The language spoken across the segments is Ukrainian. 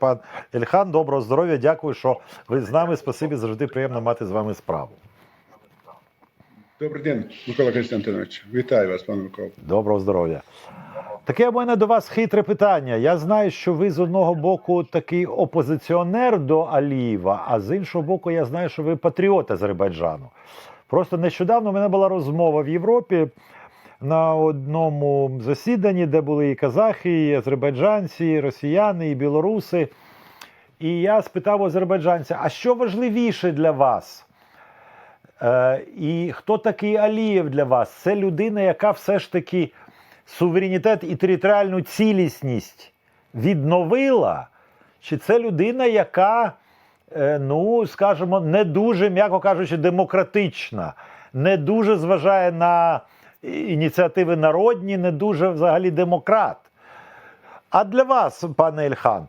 Пан Ільхан, доброго здоров'я. Дякую, що ви з нами. Спасибі, завжди приємно мати з вами справу. Добрий день, Микола Костянтинович. Вітаю вас, пане Микола. Доброго здоров'я. Таке в мене до вас хитре питання. Я знаю, що ви з одного боку такий опозиціонер до Алієва, а з іншого боку, я знаю, що ви патріот Азербайджану. Просто нещодавно в мене була розмова в Європі на одному засіданні, де були і казахи, і азербайджанці, і росіяни, і білоруси. І я спитав азербайджанця, а що важливіше для вас? Е, і хто такий Алієв для вас? Це людина, яка все ж таки суверенітет і територіальну цілісність відновила? Чи це людина, яка, е, ну, скажімо, не дуже, м'яко кажучи, демократична, не дуже зважає на ініціативи народні, не дуже взагалі демократ? А для вас, пане Ільхан,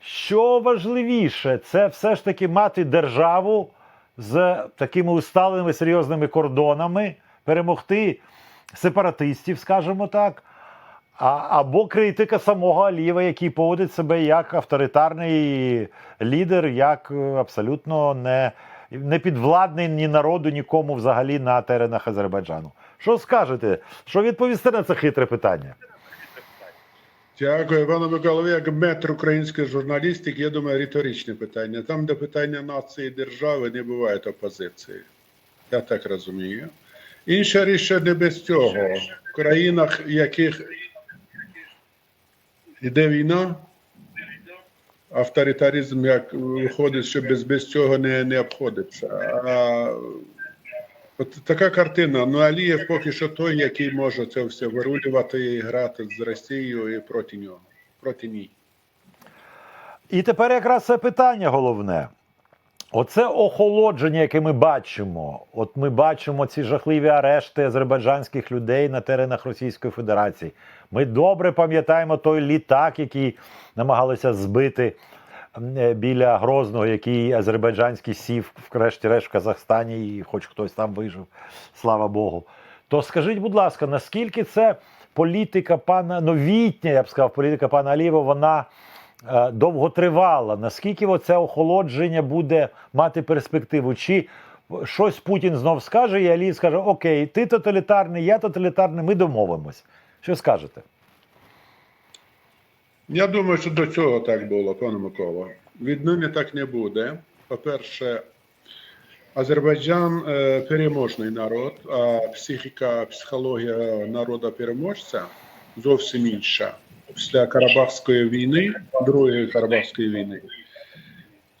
що важливіше, це все ж таки мати державу з такими усталеними серйозними кордонами, перемогти сепаратистів, скажімо так, або критика самого Алієва, який поводить себе як авторитарний лідер, як е, абсолютно не, не підвладний ні народу, нікому взагалі на теренах Азербайджану. Що скажете? Що відповісти на це хитре питання? Дякую, пане Микола. Ви як метр української журналістики, я думаю, риторичне питання. Там, де питання нації держави, не буває опозиції. Я так розумію. Інша річ, не без цього. В країнах, в яких йде війна, авторитаризм, як виходить, що без, без цього не, не обходиться. А От така картина. Ну Алієв поки що той, який може це все вирулювати і грати з Росією і проти нього, проти ній. І тепер якраз це питання головне. Оце охолодження, яке ми бачимо. От ми бачимо ці жахливі арешти азербайджанських людей на теренах Російської Федерації. Ми добре пам'ятаємо той літак, який намагалися збити біля Грозного, який азербайджанський сів врешті-решт в Казахстані, і хоч хтось там вижив, слава Богу. То скажіть, будь ласка, наскільки це політика пана новітня, я б сказав, політика пана Алієва, вона е, довготривала? Наскільки оце охолодження буде мати перспективу? Чи щось Путін знов скаже, і Алієв скаже: Окей, ти тоталітарний, я тоталітарний, ми домовимось. Що скажете? Я думаю, що до цього так було, пане Микола. Віднині так не буде. По-перше, Азербайджан е, переможний народ, а психіка, психологія народу переможця зовсім інша. Після Карабахської війни, Другої Карабахської війни.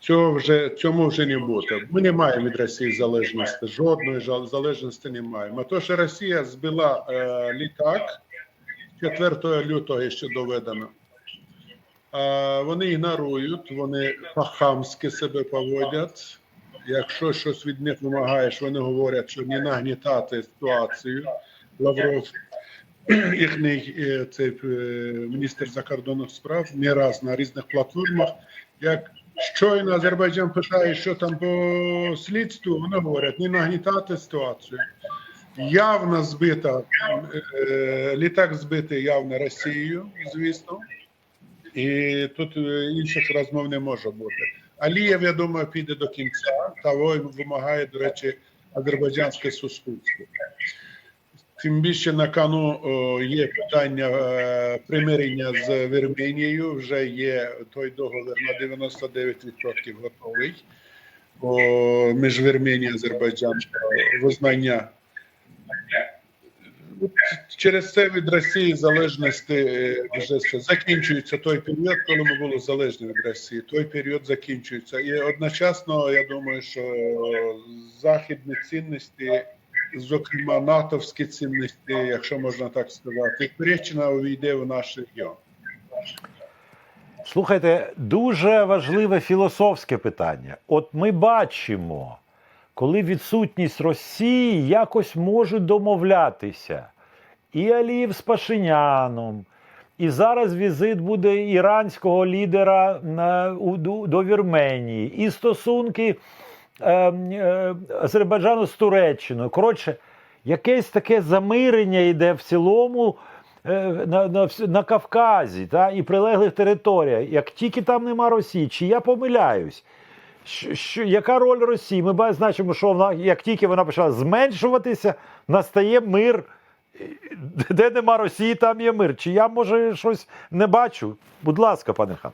Цього вже, цьому вже не буде. Ми не маємо від Росії залежності, жодної залежності не маємо. То, що Росія збила е, літак 4 лютого ще доведено. Вони ігнорують, вони по-хамськи себе поводять. Якщо щось від них вимагаєш, вони говорять, що не нагнітати ситуацію. Лавров, їхній е, цей е, міністр закордонних справ, не раз на різних платформах. Як щойно Азербайджан питає, що там по слідству, вони говорять, не нагнітати ситуацію. Явно збита, е, літак збитий явно Росією, звісно. І тут е, інших розмов не може бути. Алієв, я думаю, піде до кінця. Того вимагає, до речі, азербайджанське суспільство. Тим більше на кону о, є питання е, примирення з Вірменією. Вже є той договір на 99% готовий між Вірменією і Азербайджаном визнання через це від Росії залежності е, вже все закінчується той період, коли ми були залежні від Росії. Той період закінчується. І одночасно я думаю, що західні цінності, зокрема натовські цінності, якщо можна так сказати, Туреччина увійде в наш регіон. Слухайте, дуже важливе філософське питання. От ми бачимо, коли відсутність Росії якось можуть домовлятися. І Алієв з Пашиняном, і зараз візит буде іранського лідера у, до, Вірменії, і стосунки е, е, Азербайджану з Туреччиною. Коротше, якесь таке замирення йде в цілому е, на, на, на Кавказі та, і прилеглих територіях, як тільки там нема Росії, чи я помиляюсь? Що, яка роль Росії? Ми бачимо, що вона, як тільки вона почала зменшуватися, настає мир. Де нема Росії, там є мир. Чи я, може, щось не бачу? Будь ласка, пане хан.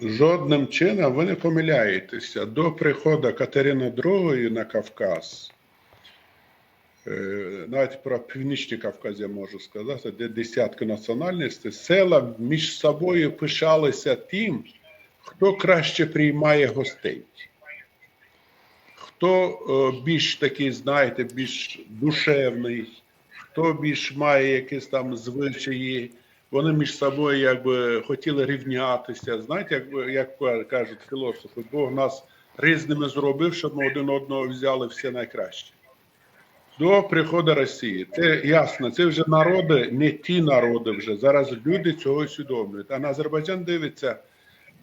Жодним чином ви не помиляєтеся. До приходу Катерини II на Кавказ, е, навіть про Північний Кавказ я можу сказати, де десятки національностей, села між собою пишалися тим, хто краще приймає гостей. Хто е, більш такий, знаєте, більш душевний, хто більш має якісь там звичаї, вони між собою якби хотіли рівнятися. Знаєте, як, як кажуть філософи, Бог нас різними зробив, щоб ми один одного взяли все найкраще. До приходу Росії. Це ясно, це вже народи, не ті народи вже. Зараз люди цього усвідомлюють. А на Азербайджан дивиться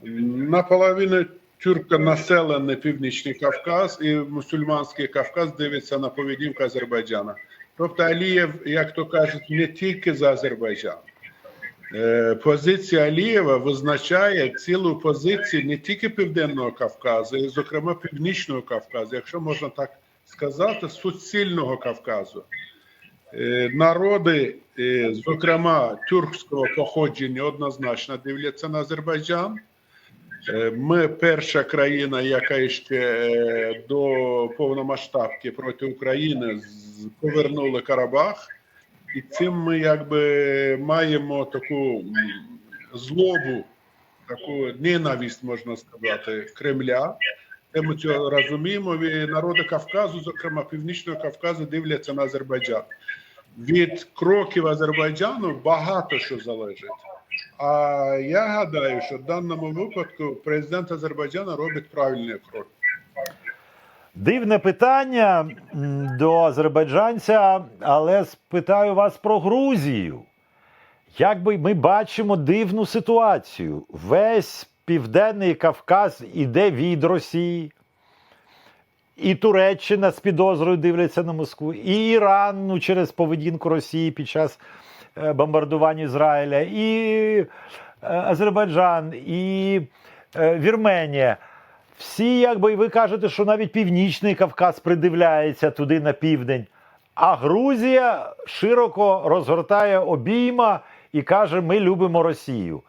наполовину тюрко населений Північний Кавказ і мусульманський Кавказ дивиться на поведінку Азербайджана. Тобто Алієв, як то кажуть, не тільки за Азербайджан. Е, Позиція Алієва визначає цілу позицію не тільки Південного Кавказу, і, зокрема Північного Кавказу, якщо можна так сказати, суцільного Кавказу. Е, Народи, е, зокрема тюркського походження, однозначно дивляться на Азербайджан. Е, Ми перша країна, яка ще е, до повномасштабки проти України повернули Карабах. І цим ми якби маємо таку злобу, таку ненависть, можна сказати, Кремля. Де ми цього розуміємо, і народи Кавказу, зокрема Північного Кавказу, дивляться на Азербайджан. Від кроків Азербайджану багато що залежить. А я гадаю, що в даному випадку президент Азербайджану робить правильний крок. Дивне питання до азербайджанця, але спитаю вас про Грузію. Якби ми бачимо дивну ситуацію. Весь Південний Кавказ іде від Росії, і Туреччина з підозрою дивляться на Москву, і Іран ну, через поведінку Росії під час е, бомбардування Ізраїля, і е, Азербайджан, і е, Вірменія. Всі, якби і ви кажете, що навіть Північний Кавказ придивляється туди на південь. А Грузія широко розгортає обійма і каже: ми любимо Росію.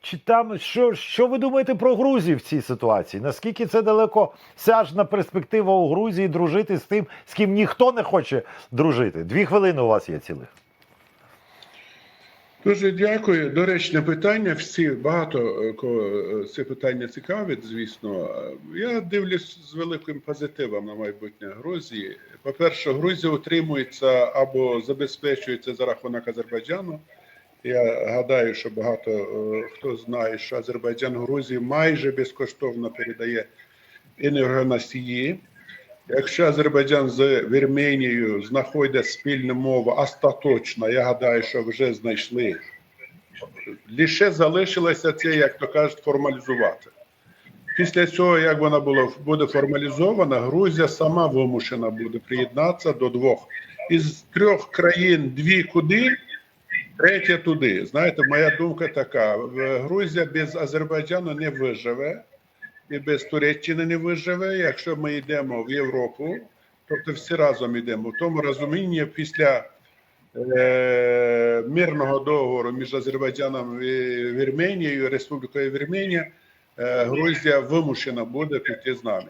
Чи там що, що ви думаєте про Грузію в цій ситуації? Наскільки це далеко сяжна перспектива у Грузії дружити з тим, з ким ніхто не хоче дружити? Дві хвилини у вас є цілих. Дуже дякую. Доречне питання. Всі багато е, кого е, це питання цікавить, звісно. Я дивлюсь з великим позитивом на майбутнє Грузії. По-перше, Грузія утримується або забезпечується за рахунок Азербайджану. Я гадаю, що багато е, хто знає, що Азербайджан Грузії майже безкоштовно передає енергоносії. Якщо Азербайджан з Вірменією знаходить спільну мову остаточно, я гадаю, що вже знайшли. Лише залишилося це, як то кажуть, формалізувати. Після цього, як вона була, буде формалізована, Грузія сама вимушена буде приєднатися до двох. Із трьох країн дві куди, третя туди. Знаєте, моя думка така: Грузія без Азербайджану не виживе і без Туреччини не виживе. Якщо ми йдемо в Європу, тобто всі разом йдемо. В тому розумінні після е, мирного договору між Азербайджаном і Вірменією, Республікою Вірменія, е, Грузія вимушена буде піти з нами.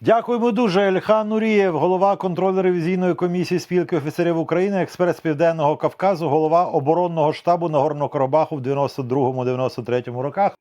Дякуємо дуже. Ельхан Нурієв, голова контрольно-ревізійної комісії спілки офіцерів України, експерт з Південного Кавказу, голова оборонного штабу Нагорного Карабаху в 92-93 роках.